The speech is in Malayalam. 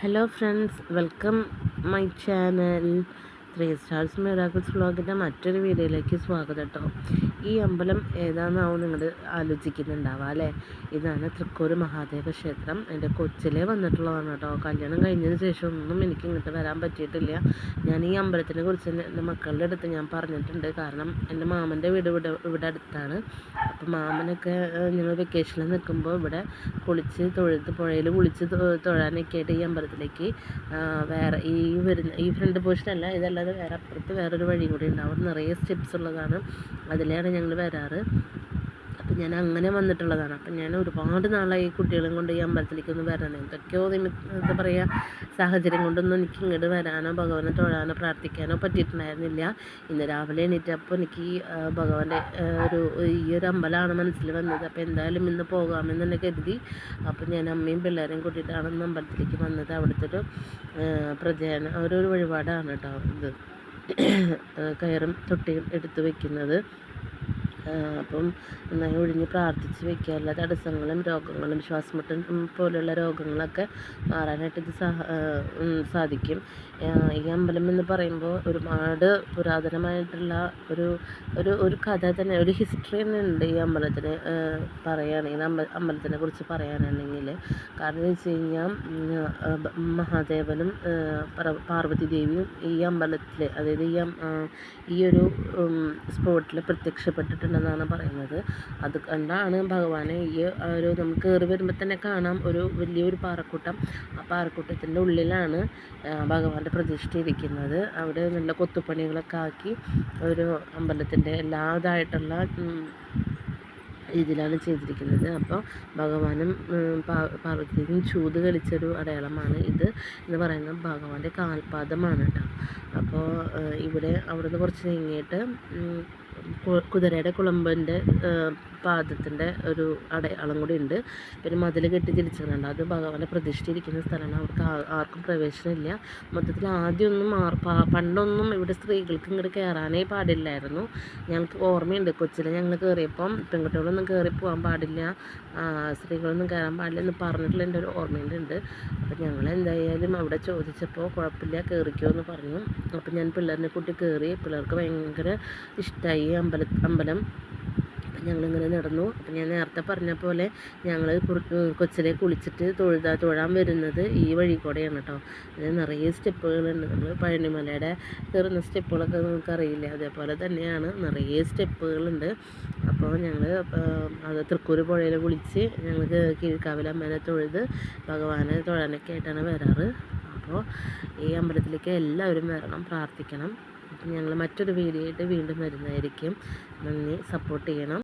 hello friends welcome my channel Three stars miracles വ്ളോഗിന്റെ മറ്റൊരു വീഡിയോയിലേക്ക് സ്വാഗതം കേട്ടോ. ഈ അമ്പലം ഏതാണെന്നാവും നിങ്ങൾ ആലോചിക്കുന്നുണ്ടാവുക അല്ലേ? ഇതാണ് തൃക്കൂർ മഹാദേവ ക്ഷേത്രം. എന്റെ കൊച്ചിലെ വന്നിട്ടുള്ളതാണ് കേട്ടോ. കല്യാണം കഴിഞ്ഞതിന് ശേഷം ഒന്നും എനിക്ക് ഇങ്ങോട്ട് വരാൻ പറ്റിയിട്ടില്ല. ഞാൻ ഈ അമ്പലത്തിനെ കുറിച്ച് എന്റെ മക്കളുടെ അടുത്ത് ഞാൻ പറഞ്ഞിട്ടുണ്ട്. കാരണം എന്റെ മാമന്റെ വീട് ഇവിടെ ഇവിടെ അടുത്താണ്. അപ്പോൾ മാമനൊക്കെ ഞങ്ങൾ വെക്കേഷനിൽ നിൽക്കുമ്പോൾ ഇവിടെ കുളിച്ച് തൊഴുത്ത് പുഴയിൽ കുളിച്ച് തൊഴാനൊക്കെ ആയിട്ട് ഈ അമ്പലത്തിലേക്ക് വേറെ ഈ വരുന്ന ഈ ഫ്രണ്ട് പോർഷനല്ല ഇതല്ലാതെ വേറെ അപ്പുറത്ത് വേറൊരു വഴി കൂടി അവിടെ നിറയെ സ്റ്റെപ്സ് ഉള്ളതാണ് അതിലാണ് ഞങ്ങൾ വരാറ്. അപ്പം ഞാൻ അങ്ങനെ വന്നിട്ടുള്ളതാണ്. അപ്പം ഞാൻ ഒരുപാട് നാളായി കുട്ടികളും കൊണ്ട് ഈ അമ്പലത്തിലേക്ക് ഒന്ന് വരണം. എന്തൊക്കെയോ എന്താ പറയുക സാഹചര്യം കൊണ്ടൊന്നും എനിക്ക് ഇങ്ങോട്ട് വരാനോ ഭഗവാനെ തൊഴാനോ പ്രാർത്ഥിക്കാനോ പറ്റിയിട്ടുണ്ടായിരുന്നില്ല. ഇന്ന് രാവിലെ എണീറ്റപ്പോൾ എനിക്ക് ഭഗവാന്റെ ഒരു ഈ ഒരു അമ്പലമാണ് മനസ്സിൽ വന്നത്. അപ്പോൾ എന്തായാലും ഇന്ന് പോകാമെന്ന് തന്നെ കരുതി. അപ്പം ഞാൻ അമ്മയും പിള്ളേരെയും കൂട്ടിയിട്ടാണ് ഇന്ന് അമ്പലത്തിലേക്ക് വന്നത്. അവിടുത്തെ ഒരു പ്രജയന ഒരു വഴിപാടാണ് കേട്ടോ ഇത്. കയറും തൊട്ടിയും എടുത്തു വെക്കുന്നത്. അപ്പം നന്നായി ഒഴിഞ്ഞ് പ്രാർത്ഥിച്ച് വെക്കുക. എല്ലാ തടസ്സങ്ങളും രോഗങ്ങളും ശ്വാസമുട്ടും പോലെയുള്ള രോഗങ്ങളൊക്കെ മാറാനായിട്ട് ഇത് സാധിക്കും. ഈ അമ്പലം എന്ന് പറയുമ്പോൾ ഒരുപാട് പുരാതനമായിട്ടുള്ള ഒരു ഒരു ഒരു കഥ തന്നെ ഒരു ഹിസ്റ്ററി തന്നെ ഉണ്ട് ഈ അമ്പലത്തിന് പറയുകയാണെങ്കിൽ അമ്പ അമ്പലത്തിനെ കുറിച്ച് പറയാനാണെങ്കിൽ. കാരണം എന്ന് വെച്ച് കഴിഞ്ഞാൽ മഹാദേവനും പാർവതി ദേവിയും ഈ അമ്പലത്തിൽ അതായത് ഈ ഈ ഒരു സ്പോട്ടിൽ പ്രത്യക്ഷപ്പെട്ടിട്ടുണ്ടെന്നാണ് പറയുന്നത്. അത് കണ്ടാണ് ഭഗവാനെ ഈ ഒരു നമുക്ക് കയറി വരുമ്പോൾ തന്നെ കാണാം ഒരു വലിയൊരു പാറക്കൂട്ടം. ആ പാറക്കൂട്ടത്തിന്റെ ഉള്ളിലാണ് ഭഗവാന്റെ പ്രതിഷ്ഠ ഇരിക്കുന്നത്. അവിടെ നല്ല കൊത്തുപണികളൊക്കെ ആക്കി ഒരു അമ്പലത്തിന്റെ എല്ലാതായിട്ടുള്ള രീതിയിലാണ് ചെയ്തിരിക്കുന്നത്. അപ്പോൾ ഭഗവാനും പാർവതിയും ചൂത് കളിച്ചൊരു അടയാളമാണ് ഇത് എന്ന് പറയുന്നത്. ഭഗവാന്റെ കാൽപാദമാണ് കേട്ടോ. അപ്പോൾ ഇവിടെ അവിടുന്ന് കുറച്ച് നീങ്ങിയിട്ട് കുതിരയുടെ കുളമ്പന്റെ പാദത്തിന്റെ ഒരു അടയാളം കൂടി ഉണ്ട്. പിന്നെ മതിൽ കെട്ടി തിരിച്ചിട്ടുണ്ട് അത് ഭഗവാനെ പ്രതിഷ്ഠിച്ചിരിക്കുന്ന സ്ഥലമാണ്. അവർക്ക് ആർക്കും പ്രവേശനമില്ല. മൊത്തത്തിൽ ആദ്യമൊന്നും പണ്ടൊന്നും ഇവിടെ സ്ത്രീകൾക്ക് ഇങ്ങോട്ട് കയറാനേ പാടില്ലായിരുന്നു. ഞങ്ങൾക്ക് ഓർമ്മയുണ്ട് കൊച്ചിലെ ഞങ്ങൾ കയറിയപ്പം പെൺകുട്ടികളൊന്നും കയറി പോകാൻ പാടില്ല സ്ത്രീകളൊന്നും കയറാൻ പാടില്ല എന്ന് പറഞ്ഞിട്ടുള്ള എന്റെ ഒരു ഓർമ്മയുണ്ട് അപ്പം ഞങ്ങൾ എന്തായാലും അവിടെ ചോദിച്ചപ്പോൾ കുഴപ്പമില്ല കയറിക്കോ എന്ന് പറഞ്ഞു. അപ്പം ഞാൻ പിള്ളേരിനെ കൂട്ടി കയറി പിള്ളേർക്ക് ഭയങ്കര ഇഷ്ടമായി അമ്പല അമ്പലം. ഞങ്ങളിങ്ങനെ നടന്നു. അപ്പം ഞാൻ നേരത്തെ പറഞ്ഞ പോലെ ഞങ്ങൾ കൊച്ചിലെ കുളിച്ചിട്ട് തൊഴുതാ തൊഴാൻ വരുന്നത് ഈ വഴി കൂടെയാണ് കേട്ടോ. അതിന് നിറയെ സ്റ്റെപ്പുകളുണ്ട്. നമ്മൾ പഴനിമലയുടെ കയറുന്ന സ്റ്റെപ്പുകളൊക്കെ നിങ്ങൾക്ക് അറിയില്ല അതേപോലെ തന്നെയാണ് നിറയെ സ്റ്റെപ്പുകളുണ്ട്. അപ്പോൾ ഞങ്ങൾ അത് തൃക്കൂർ പുഴയിൽ കുളിച്ച് ഞങ്ങൾക്ക് കീഴ്ക്കാവിലമ്മേനെ തൊഴുത് ഭഗവാനെ തൊഴാനൊക്കെ ആയിട്ടാണ് വരാറ്. അപ്പോൾ ഈ അമ്പലത്തിലേക്ക് എല്ലാവരും വരണം പ്രാർത്ഥിക്കണം. ഞങ്ങൾ മറ്റൊരു വീഡിയോ ആയിട്ട് വീണ്ടും വരുന്നതായിരിക്കും. നന്ദി. സപ്പോർട്ട് ചെയ്യണം.